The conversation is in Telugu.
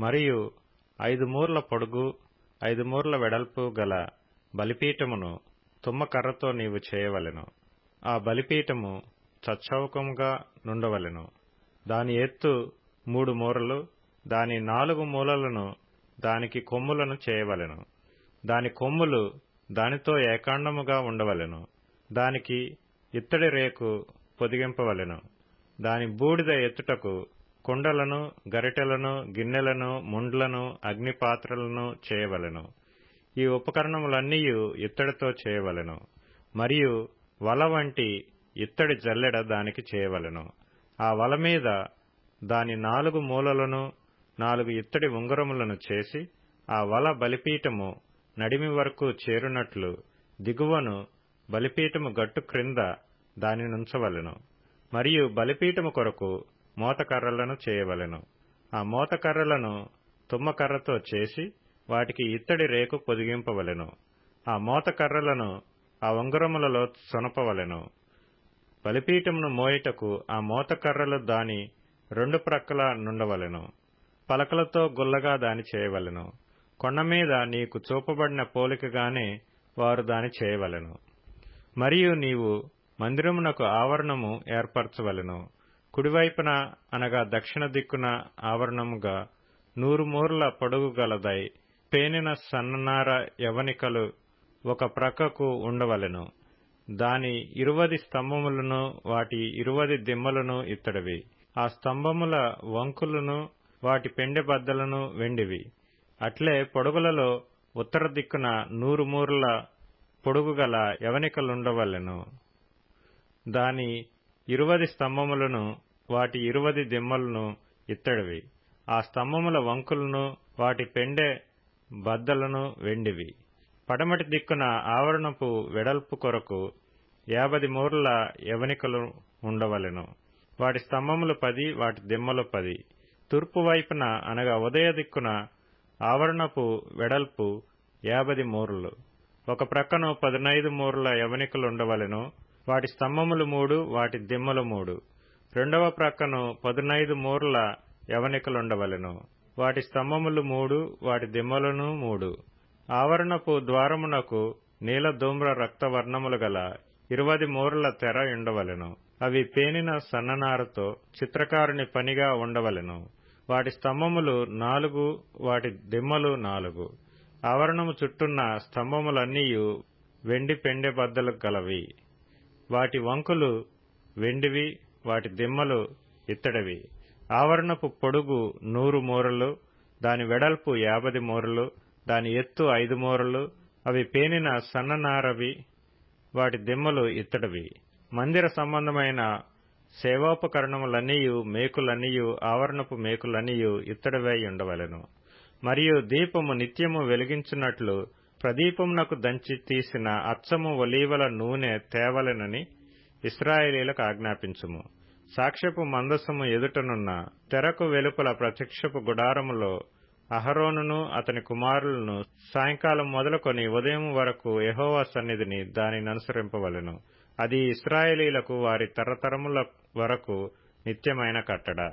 మరియు ఐదు మూర్ల పొడుగు ఐదు మూర్ల వెడల్పు గల బలిపీఠమును తుమ్మకర్రతో నీవు చేయవలెను. ఆ బలిపీఠము చచ్చౌకముగా నుండవలెను. దాని ఎత్తు మూడు మూరలు దాని నాలుగు మూలలను దానికి కొమ్ములను చేయవలెను. దాని కొమ్ములు దానితో ఏకాండముగా ఉండవలెను. దానికి ఇత్తడి రేకు పొదిగింపవలెను. దాని బూడిద ఎత్తుటకు కుండలను గరిటెలను గిన్నెలను ముండ్లను అగ్నిపాత్రలను చేయవలెను. ఈ ఉపకరణములన్నీ ఇత్తడితో చేయవలెను. మరియు వల వంటి ఇత్తడి జల్లెడ దానికి చేయవలెను. ఆ వల మీద దాని నాలుగు మూలలను నాలుగు ఇత్తడి ఉంగరములను చేసి ఆ వల బలిపీఠము నడిమి వరకు చేరునట్లు దిగువను బలిపీఠము గట్టు క్రింద దానినుంచవలెను. మరియు బలిపీఠము కొరకు మోతకర్రలను చేయవలెను. ఆ మోతకర్రలను తుమ్మకర్రతో చేసి వాటికి ఇత్తడి రేకు పొదిగింపవలెను. ఆ మోతకర్రలను ఆ ఉంగరములలో సొనపవలెను. బలిపీఠమును మోయుటకు ఆ మోతకర్రలు దాని రెండు ప్రక్కల నుండవలెను. పలకలతో గుల్లగా దాని చేయవలెను. కొండ మీద నీకు చూపబడిన పోలికగానే వారు దాని చేయవలెను. మరియు నీవు మందిరమునకు ఆవరణము ఏర్పరచవలెను. కుడివైపున అనగా దక్షిణ దిక్కున ఆవరణముగా నూరు మూర్ల పొడుగు గలదై పేనిన సన్ననార యవనికలు ఒక ప్రక్కకు ఉండవలెను. దాని ఇరువది స్తంభములను వాటి ఇరువది దిమ్మలను ఇత్తడివి. ఆ స్తంభముల వంకులను వాటి పెండె బద్దలను వెండివి. అట్లే పొడుగులలో ఉత్తర దిక్కున నూరు మూర్ల పొడుగు గల యవనికలుండవలెను. దాని ఇరువది స్తంభములను వాటి ఇరువది దిమ్మలను ఇత్తడివి. ఆ స్తంభముల వంకులను వాటి పెండె బద్దలను వెండివి. పడమటి దిక్కున ఆవరణపు వెడల్పు కొరకు యాభది మూర్ల యవనికలు ఉండవలెను. వాటి స్తంభములు పది వాటి దిమ్మలు పది. తూర్పు వైపున అనగా ఉదయ దిక్కున ఆవరణపు వెడల్పు యాభది మూరలు. ఒక ప్రక్కను పదినైదు మూరల యవనికలుండవలెను వాటి స్తంభములు మూడు వాటి దిమ్మలు మూడు. రెండవ ప్రక్కను పదునైదు మూరల యవనికలుండవలెను. వాటి స్తంభములు మూడు వాటి దిమ్మలను మూడు. ఆవరణపు ద్వారమునకు నీల ధూమ్ర రక్తవర్ణములు గల ఇరువది మూరల తెర ఉండవలెను అవి పేనిన సన్ననారతో చిత్రకారుని పనిగా ఉండవలెను. వాటి స్తంభములు నాలుగు వాటి దిమ్మలు నాలుగు. ఆవరణము చుట్టున్న స్తంభములన్నీ వెండి పెండె బద్దలు గలవి. వాటి వంకులు వెండివి వాటి దిమ్మలు ఇత్తడివి. ఆవరణపు పొడుగు నూరు మూరలు దాని వెడల్పు యాభది మూరలు దాని ఎత్తు ఐదు మూరలు అవి పేనిన సన్ననారవి వాటి దిమ్మలు ఇత్తడివి. మందిర సంబంధమైన సేవోపకరణములనియు మేకులనియు ఆవరణపు మేకులనియు ఇత్తడివై ఉండవలెను. మరియు దీపము నిత్యము వెలిగించున్నట్లు ప్రదీపమునకు దంచి తీసిన అచ్చము ఒలీవల నూనె తేవలెనని ఇస్రాయేలీలకు ఆజ్ఞాపించుము. సాక్ష్యపు మందసము ఎదుటనున్న తెరకు వెలుపల ప్రత్యక్షపు గుడారములో అహరోనును అతని కుమారులను సాయంకాలం మొదలుకొని ఉదయం వరకు యహోవా సన్నిధిని దానిని అనుసరింపవలెను. అది ఇస్రాయేలీలకు వారి తరతరముల వరకు నిత్యమైన కట్టడ.